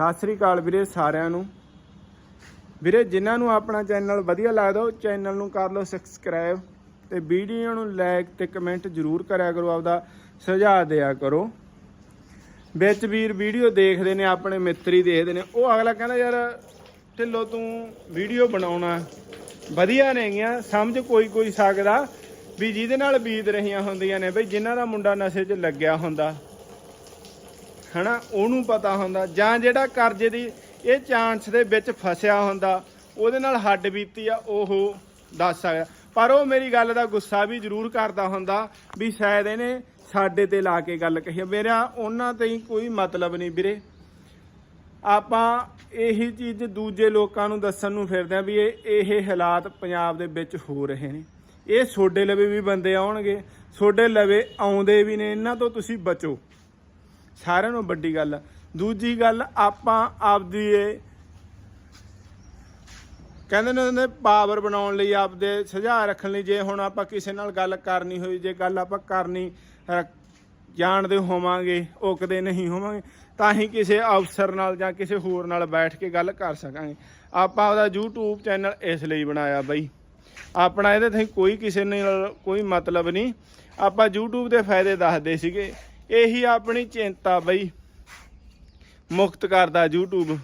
ਸਤਿ ਸ੍ਰੀ ਅਕਾਲ ਵੀਰੇ ਸਾਰਿਆਂ ਨੂੰ। ਵੀਰੇ, ਜਿਨ੍ਹਾਂ ਨੂੰ ਆਪਣਾ ਚੈਨਲ ਵਧੀਆ ਲੱਗਦਾ, ਉਹ ਚੈਨਲ ਨੂੰ ਕਰ ਲਓ ਸਬਸਕ੍ਰਾਈਬ ਤੇ ਵੀਡੀਓ ਨੂੰ ਲਾਈਕ ਤੇ ਕਮੈਂਟ ਜ਼ਰੂਰ ਕਰਿਆ ਕਰੋ, ਆਪਦਾ ਸੁਝਾਅ ਦਿਆ ਕਰੋ। ਵਿੱਚ ਵੀਰ ਵੀਡੀਓ ਦੇਖਦੇ ਨੇ, ਆਪਣੇ ਮਿੱਤਰੀ ਦੇਖਦੇ ਨੇ। ਉਹ ਅਗਲਾ ਕਹਿੰਦਾ, ਯਾਰ, ਢਿੱਲੋ ਤੂੰ ਵੀਡੀਓ ਬਣਾਉਣਾ ਵਧੀਆ ਨੇਗੀਆਂ ਸਮਝ ਕੋਈ ਕੋਈ ਸਕਦਾ ਵੀ ਜਿਹਦੇ ਨਾਲ ਬੀਤ ਰਹੀਆਂ ਹੁੰਦੀਆਂ ਨੇ। ਬਈ, ਜਿਨ੍ਹਾਂ ਦਾ ਮੁੰਡਾ ਨਸ਼ੇ 'ਚ ਲੱਗਿਆ ਹੁੰਦਾ ਹਨਾ, ਉਹਨੂੰ ਪਤਾ ਹੁੰਦਾ, ਜਾਂ ਜਿਹੜਾ ਕਰਜ਼ੇ ਦੀ ਇਹ ਚਾਂਸ ਦੇ ਵਿੱਚ ਫਸਿਆ ਹੁੰਦਾ, ਉਹਦੇ ਨਾਲ ਹੱਡ ਬੀਤੀ ਆ, ਉਹ ਦੱਸ ਸਕਦਾ। ਪਰ ਉਹ ਮੇਰੀ ਗੱਲ ਦਾ ਗੁੱਸਾ ਵੀ ਜ਼ਰੂਰ ਕਰਦਾ ਹੁੰਦਾ ਵੀ ਸ਼ਾਇਦ ਇਹਨੇ ਸਾਡੇ ਤੇ ਲਾ ਕੇ ਗੱਲ ਕਹੀ ਮੇਰਾ ਉਹਨਾਂ ਤੇ ਹੀ ਕੋਈ ਮਤਲਬ ਨਹੀਂ ਵੀਰੇ। ਆਪਾਂ ਇਹੀ ਚੀਜ਼ ਦੂਜੇ ਲੋਕਾਂ ਨੂੰ ਦੱਸਣ ਨੂੰ ਫਿਰਦੇ ਆ ਵੀ ਇਹ ਇਹ ਹਾਲਾਤ ਪੰਜਾਬ ਦੇ ਵਿੱਚ ਹੋ ਰਹੇ ਨੇ। ਇਹ ਛੋਡੇ ਲਵੇ ਵੀ ਬੰਦੇ ਆਉਣਗੇ ਛੋਡੇ ਲਵੇ ਆਉਂਦੇ ਵੀ ਨੇ, ਇਹਨਾਂ ਤੋਂ ਤੁਸੀਂ ਬਚੋ। ਸਾਰਿਆਂ ਨੂੰ ਵੱਡੀ ਗੱਲ। ਦੂਜੀ ਗੱਲ, ਆਪਾਂ ਆਪਦੀ ਇਹ ਕਹਿੰਦੇ ਨੇ ਉਹਨੇ ਪਾਵਰ ਬਣਾਉਣ ਲਈ ਆਪਦੇ ਸੁਝਾਅ ਰੱਖਣ ਲਈ, ਜੇ ਹੁਣ ਆਪਾਂ ਕਿਸੇ ਨਾਲ ਗੱਲ ਕਰਨੀ ਹੋਈ, ਜੇ ਗੱਲ ਆਪਾਂ ਕਰਨੀ ਜਾਣਦੇ ਹੋਵਾਂਗੇ ਉਹ ਨਹੀਂ ਹੋਵਾਂਗੇ, ਤਾਂ ਹੀ ਕਿਸੇ ਅਫਸਰ ਨਾਲ ਜਾਂ ਕਿਸੇ ਹੋਰ ਨਾਲ ਬੈਠ ਕੇ ਗੱਲ ਕਰ ਸਕਾਂਗੇ। ਆਪਾਂ ਉਹਦਾ YouTube ਚੈਨਲ ਇਸ ਲਈ ਬਣਾਇਆ ਬਈ। ਆਪਣਾ ਇਹਦੇ ਤੇ ਕੋਈ ਕਿਸੇ ਨਾਲ ਕੋਈ ਮਤਲਬ ਨਹੀਂ। ਆਪਾਂ YouTube ਦੇ ਫਾਇਦੇ ਦੱਸਦੇ ਸੀਗੇ। ਇਹੀ ਆਪਣੀ ਚਿੰਤਾ ਬਈ। ਮੁਕਤ ਕਰਦਾ YouTube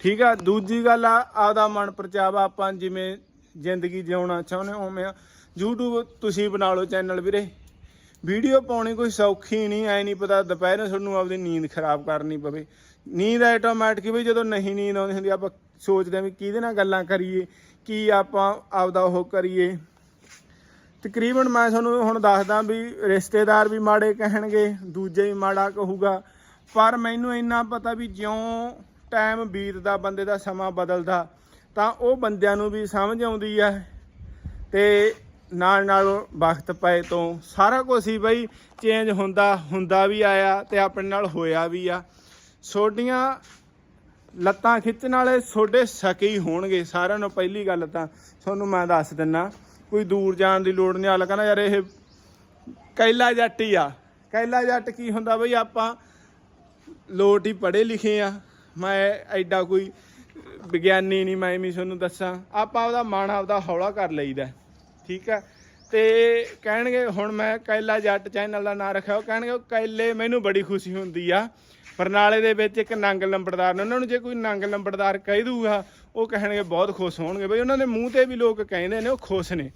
ਠੀਕ ਆ, ਦੂਜੀ ਗੱਲ ਆ, ਆਪਦਾ ਮਨ ਪਰਚਾਵਾ ਆਪਾਂ ਜਿਵੇਂ ਜ਼ਿੰਦਗੀ ਜਿਉਣਾ ਚਾਹੁੰਦੇ ਉਵੇਂ ਆ। YouTube ਤੁਸੀਂ ਬਣਾ ਲਓ ਚੈਨਲ ਵੀਰੇ। ਵੀਡੀਓ ਪਾਉਣੀ ਕੋਈ ਸੌਖੀ ਨਹੀਂ, ਐ ਨਹੀਂ ਪਤਾ ਦੁਪਹਿਰੇ ਤੁਹਾਨੂੰ ਆਪਦੀ ਨੀਂਦ ਖਰਾਬ ਕਰਨੀ ਪਵੇ। ਨੀਂਦ ਆਟੋਮੈਟਿਕ ਵੀ ਜਦੋਂ ਨਹੀਂ ਨੀਂਦ ਆਉਂਦੀ ਹੁੰਦੀ ਆਪਾਂ ਸੋਚਦੇ ਹਾਂ ਵੀ ਕਿਹਦੇ ਨਾਲ ਗੱਲਾਂ ਕਰੀਏ, ਕੀ ਆਪਾਂ ਆਪਦਾ ਉਹ ਕਰੀਏ। ਤਕਰੀਬਨ ਮੈਂ ਤੁਹਾਨੂੰ ਹੁਣ ਦੱਸਦਾ ਵੀ ਰਿਸ਼ਤੇਦਾਰ ਵੀ ਮਾੜੇ ਕਹਿਣਗੇ, ਦੂਜੇ ਵੀ ਮਾੜਾ ਕਹੂਗਾ। ਪਰ ਮੈਨੂੰ ਇੰਨਾ ਪਤਾ ਵੀ ਜਿਉਂ ਟਾਈਮ ਬੀਤਦਾ, ਬੰਦੇ ਦਾ ਸਮਾਂ ਬਦਲਦਾ, ਤਾਂ ਉਹ ਬੰਦਿਆਂ ਨੂੰ ਵੀ ਸਮਝ ਆਉਂਦੀ ਹੈ। ਤੇ ਨਾਲ ਨਾਲ ਵਕਤ ਪਏ ਤੋਂ ਸਾਰਾ ਕੁਝ ਹੀ ਬਈ ਚੇਂਜ ਹੁੰਦਾ ਹੁੰਦਾ ਵੀ ਆਇਆ ਤੇ ਆਪਣੇ ਨਾਲ ਹੋਇਆ ਵੀ ਆ। ਛੋਡੀਆਂ ਲੱਤਾਂ ਖਿੱਚਣ ਵਾਲੇ ਛੋਡੇ ਸਕੇ ਹੀ ਹੋਣਗੇ, ਸਾਰਿਆਂ ਨੂੰ ਪਹਿਲੀ ਗੱਲ ਤਾਂ ਤੁਹਾਨੂੰ ਮੈਂ ਦੱਸ ਦਿੰਨਾ। ਕੋਈ ਦੂਰ ਜਾਣ ਦੀ ਲੋੜ ਨਹੀਂ। ਆਲਾ ਕਹਿੰਦਾ ਯਾਰ ਇਹ ਕੈਲਾ ਜੱਟ ਹੀ ਆ। ਕੈਲਾ ਜੱਟ ਕੀ ਹੁੰਦਾ ਬਈ, ਆਪਾਂ ਲੋਟ ਹੀ ਪੜ੍ਹੇ ਲਿਖੇ ਆ। ਮੈਂ ਐਡਾ ਕੋਈ ਵਿਗਿਆਨੀ ਨਹੀਂ, ਮੈਂ ਵੀ ਤੁਹਾਨੂੰ ਦੱਸਾਂ। ਆਪਾਂ ਉਹਦਾ ਮਨ ਆਪਦਾ ਹੌਲਾ ਕਰ ਲਈਦਾ ਠੀਕ ਆ ਤੇ ਕਹਿਣਗੇ, ਹੁਣ ਮੈਂ ਕੈਲਾ ਜੱਟ ਚੈਨਲ ਦਾ ਨਾਮ ਰੱਖਿਆ। ਉਹ ਕਹਿਣਗੇ, ਉਹ ਕੈਲੇ ਮੈਨੂੰ ਬੜੀ ਖੁਸ਼ੀ ਹੁੰਦੀ ਆ। ਬਰਨਾਲੇ ਦੇ ਵਿੱਚ ਇੱਕ ਨੰਗ ਲੰਬੜਦਾਰ ਨੇ। ਉਹਨਾਂ ਨੂੰ ਜੇ ਕੋਈ ਨੰਗ ਲੰਬੜਦਾਰ ਕਹਿ ਦੂਗਾ ਉਹ ਕਹਿਣਗੇ ਬਹੁਤ ਖੁਸ਼ ਹੋਣਗੇ ਬਈ ਉਹਨਾਂ ਦੇ ਮੂੰਹ ਤੇ ਵੀ ਲੋਕ ਕਹਿੰਦੇ ਨੇ ਉਹ ਖੁਸ਼ ਨੇ।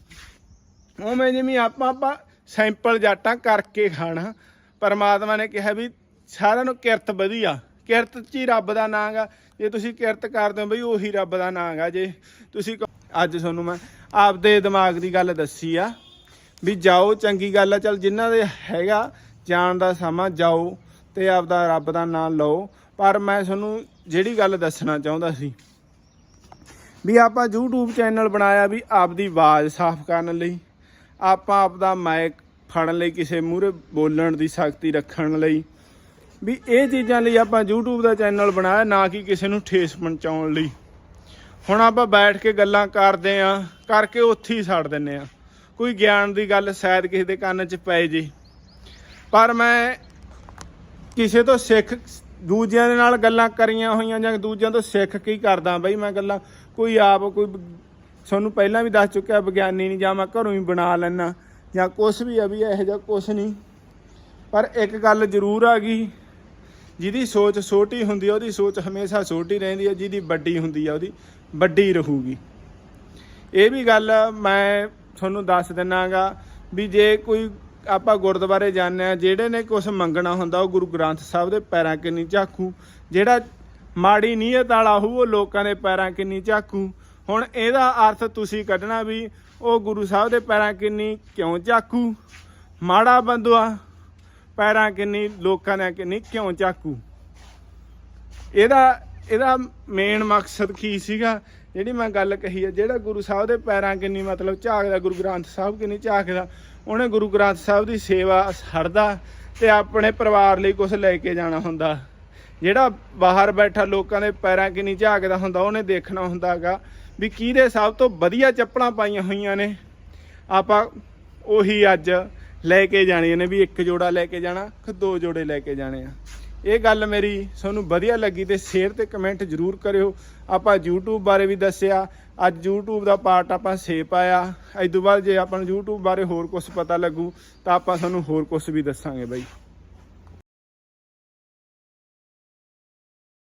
ਉਵੇਂ ਜਿਵੇਂ ਆਪਾਂ ਆਪਾਂ ਸੈਂਪਲ ਜਾਟਾਂ ਕਰਕੇ ਖਾਣਾ। ਪਰਮਾਤਮਾ ਨੇ ਕਿਹਾ ਵੀ ਸਾਰਿਆਂ ਨੂੰ ਕਿਰਤ ਵਧੀਆ। ਕਿਰਤ 'ਚ ਹੀ ਰੱਬ ਦਾ ਨਾਂ ਗਾ ਜੇ ਤੁਸੀਂ ਕਿਰਤ ਕਰਦੇ ਹੋ ਬਈ ਉਹੀ ਰੱਬ ਦਾ ਨਾਂ ਗਾ ਜੇ। ਤੁਸੀਂ ਕਹੋ- ਅੱਜ ਤੁਹਾਨੂੰ ਮੈਂ ਆਪਦੇ ਦਿਮਾਗ ਦੀ ਗੱਲ ਦੱਸੀ ਆ ਵੀ ਜਾਓ, ਚੰਗੀ ਗੱਲ ਆ। ਚਲ ਜਿਨ੍ਹਾਂ ਦੇ ਹੈਗਾ ਜਾਣ ਦਾ ਸਮਾਂ ਜਾਓ ਤੇ ਆਪਦਾ ਰੱਬ ਦਾ ਨਾਮ ਲਓ। ਪਰ ਮੈਂ ਤੁਹਾਨੂੰ ਜਿਹੜੀ ਗੱਲ ਦੱਸਣਾ ਚਾਹੁੰਦਾ ਸੀ ਵੀ ਆਪਾਂ YouTube ਚੈਨਲ ਬਣਾਇਆ ਵੀ ਆਪਦੀ ਆਵਾਜ਼ ਸਾਫ਼ ਕਰਨ ਲਈ, ਆਪਾਂ ਆਪਦਾ ਮਾਈਕ ਫੜਨ ਲਈ, ਕਿਸੇ ਮੂਹਰੇ ਬੋਲਣ ਦੀ ਸ਼ਕਤੀ ਰੱਖਣ ਲਈ, ਵੀ ਇਹ ਚੀਜ਼ਾਂ ਲਈ ਆਪਾਂ YouTube ਦਾ ਚੈਨਲ ਬਣਾਇਆ, ਨਾ ਕਿ ਕਿਸੇ ਨੂੰ ਠੇਸ ਪਹੁੰਚਾਉਣ ਲਈ। ਹੁਣ ਆਪਾਂ ਬੈਠ ਕੇ ਗੱਲਾਂ ਕਰਦੇ ਆਂ ਕਰਕੇ ਉੱਥੇ ਹੀ ਛੱਡ ਦਿੰਨੇ ਆ ਕੋਈ ਗਿਆਨ ਦੀ ਗੱਲ ਸ਼ਾਇਦ ਕਿਸੇ ਦੇ ਕੰਨ 'ਚ ਪੈ ਜੇ। ਪਰ ਮੈਂ ਕਿਸੇ ਤੋਂ ਸਿੱਖ ਦੂਜਿਆਂ ਦੇ ਨਾਲ ਗੱਲਾਂ ਕਰੀਆਂ ਹੋਈਆਂ ਜਾਂ ਦੂਜਿਆਂ ਤੋਂ ਸਿੱਖ ਕੀ ਕਰਦਾ ਬਈ? ਮੈਂ ਗੱਲਾਂ ਕੋਈ ਆਪ ਕੋਈ ਤੁਹਾਨੂੰ ਪਹਿਲਾਂ ਵੀ ਦੱਸ ਚੁੱਕਿਆ ਵਿਗਿਆਨੀ ਨਹੀਂ, ਜਾਂ ਮੈਂ ਘਰੋਂ ਹੀ ਬਣਾ ਲੈਣਾ ਜਾਂ ਕੁਝ ਵੀ ਆ ਵੀ ਇਹੋ ਜਿਹਾ ਕੁਝ ਨਹੀਂ। ਪਰ ਇੱਕ ਗੱਲ ਜ਼ਰੂਰ ਆ ਗਈ, ਜਿਹਦੀ ਸੋਚ ਛੋਟੀ ਹੁੰਦੀ ਆ, ਉਹਦੀ ਸੋਚ ਹਮੇਸ਼ਾ ਛੋਟੀ ਰਹਿੰਦੀ ਆ, ਜਿਹਦੀ ਵੱਡੀ ਹੁੰਦੀ ਆ, ਉਹਦੀ ਵੱਡੀ ਰਹੂਗੀ। ਇਹ ਵੀ ਗੱਲ ਮੈਂ ਤੁਹਾਨੂੰ ਦੱਸ ਦਿੰਨਾਗਾ ਵੀ ਜੇ ਕੋਈ ਆਪਾਂ ਗੁਰਦੁਆਰੇ ਜਾਂਦੇ ਆ ਜਿਹੜੇ ਨੇ ਕੁਝ ਮੰਗਣਾ ਹੁੰਦਾ ਉਹ ਗੁਰੂ ਗ੍ਰੰਥ ਸਾਹਿਬ ਦੇ ਪੈਰਾਂ ਕਿੰਨੀ ਝਾਕੂ। ਜਿਹੜਾ ਮਾੜੀ ਨੀਅਤ ਵਾਲਾ ਹੋਊ, ਉਹ ਲੋਕਾਂ ਦੇ ਪੈਰਾਂ ਕਿੰਨੀ ਝਾਕੂ। ਹੁਣ ਇਹਦਾ ਅਰਥ ਤੁਸੀਂ ਕੱਢਣਾ ਵੀ ਉਹ ਗੁਰੂ ਸਾਹਿਬ ਦੇ ਪੈਰਾਂ ਕਿੰਨੀ ਕਿਉਂ ਝਾਕੂ? ਮਾੜਾ ਬੰਦੂਆ, ਪੈਰਾਂ ਕਿੰਨੀ, ਲੋਕਾਂ ਨੇ ਕਿੰਨੀ ਕਿਉਂ ਝਾਕੂ? ਇਹਦਾ ਇਹਦਾ ਮੇਨ ਮਕਸਦ ਕੀ ਸੀਗਾ? ਜਿਹੜੀ ਮੈਂ ਗੱਲ ਕਹੀ ਹੈ ਜਿਹੜਾ ਗੁਰੂ ਸਾਹਿਬ ਦੇ ਪੈਰਾਂ ਕਿੰਨੀ ਮਤਲਬ ਝਾਕਦਾ, ਗੁਰੂ ਗ੍ਰੰਥ ਸਾਹਿਬ ਕਿੰਨੀ ਝਾਕਦਾ, ਉਹਨੇ ਗੁਰੂ ਗ੍ਰੰਥ ਸਾਹਿਬ ਦੀ ਸੇਵਾ ਛੱਡਦਾ ਤੇ ਆਪਣੇ ਪਰਿਵਾਰ ਲਈ ਕੁਝ ਲੈ ਕੇ ਜਾਣਾ ਹੁੰਦਾ। ਜਿਹੜਾ ਬਾਹਰ ਬੈਠਾ ਲੋਕਾਂ ਦੇ ਪੈਰਾਂ ਕਿੰਨੀ ਝਾਕਦਾ ਹੁੰਦਾ, ਉਹਨੇ ਦੇਖਣਾ ਹੁੰਦਾਗਾ ਵੀ ਕਿਹਦੇ ਸਭ ਤੋਂ ਵਧੀਆ ਚੱਪਲਾਂ ਪਾਈਆਂ ਹੋਈਆਂ ਨੇ। ਆਪਾਂ ਉਹੀ ਅੱਜ ਲੈ ਕੇ ਜਾਣੀਆਂ ਨੇ ਵੀ ਇੱਕ ਜੋੜਾ ਲੈ ਕੇ ਜਾਣਾ, ਕਿ ਦੋ ਜੋੜੇ ਲੈ ਕੇ ਜਾਣੇ ਆ। ਇਹ ਗੱਲ ਮੇਰੀ ਤੁਹਾਨੂੰ ਵਧੀਆ ਲੱਗੀ ਤੇ ਸ਼ੇਅਰ ਤੇ ਕਮੈਂਟ ਜਰੂਰ ਕਰਿਓ। ਆਪਾਂ YouTube ਬਾਰੇ ਵੀ ਦੱਸਿਆ, ਅੱਜ YouTube ਦਾ ਪਾਰਟ ਆਪਾਂ ਸੇ ਪਾਇਆ। ਇਸ ਤੋਂ ਬਾਅਦ ਜੇ ਆਪਾਂ ਨੂੰ YouTube ਬਾਰੇ ਹੋਰ ਕੁਝ ਪਤਾ ਲੱਗੂ, ਤਾਂ ਆਪਾਂ ਤੁਹਾਨੂੰ ਹੋਰ ਕੁਝ ਵੀ ਦੱਸਾਂਗੇ ਬਾਈ।